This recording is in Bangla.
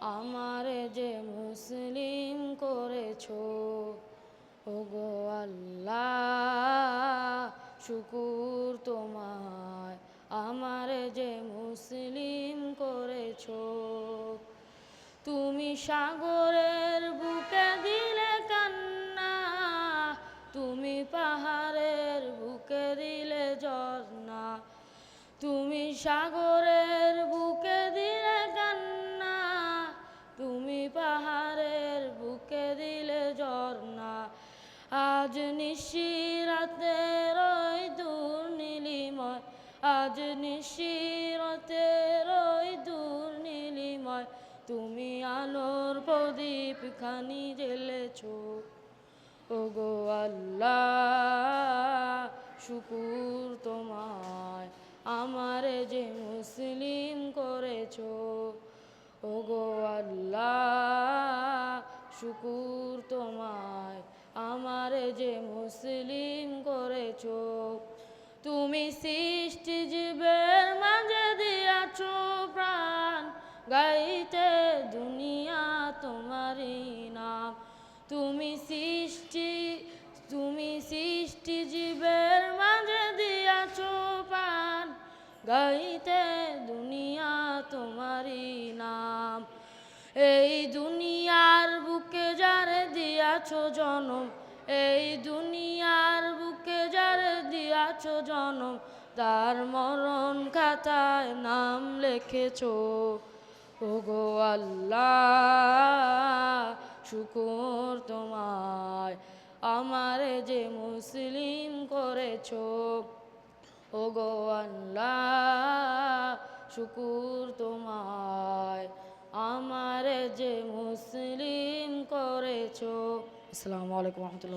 আমারে যে মুসলিম করেছ, ওগো আল্লাহ, শুকুর তোমায়। আমারে যে মুসলিম করেছ, তুমি সাগরের বুকে দিলে কান্না, তুমি পাহাড়ের বুকে দিলে ঝর্ণা, তুমি সাগরের বুকে ঝর্ণা। আজ নিশিরাতের ওই দূর নীলিময় আজ নিশিরাতের ওই দূর নীলিময় তুমি আলোর প্রদীপ খানি জ্বেলেছো। ওগো আল্লাহ, শুকুর তোমায়। আমারে যে মুসলিম করেছ। ওগো আল্লাহ শুকুর তোমায়, আমার যে মুসলিম করেছ। তুমি সৃষ্টি জীবের মাঝে দিয়াছো প্রাণ, গাইতে দুনিয়া তোমারই নাম। তুমি সৃষ্টি তুমি সৃষ্টি জীবের মাঝে দিয়াছো প্রাণ, গাইতে দুনিয়া তোমারই নাম। এই যারে দিয়াছো জনম, এই দুনিয়ার বুকে যারে দিয়াছো জনম, তার মরণ খাতায় নাম লিখেছো। ওগো আল্লাহ, শুকুর তোমায়, আমারে যে মুসলিম করেছ। ওগো আল্লাহ, শুকুর তোমায়, আমারে যে মুসলিম করেছ। আসসালামু আলাইকুম রহমতুল্লাহ।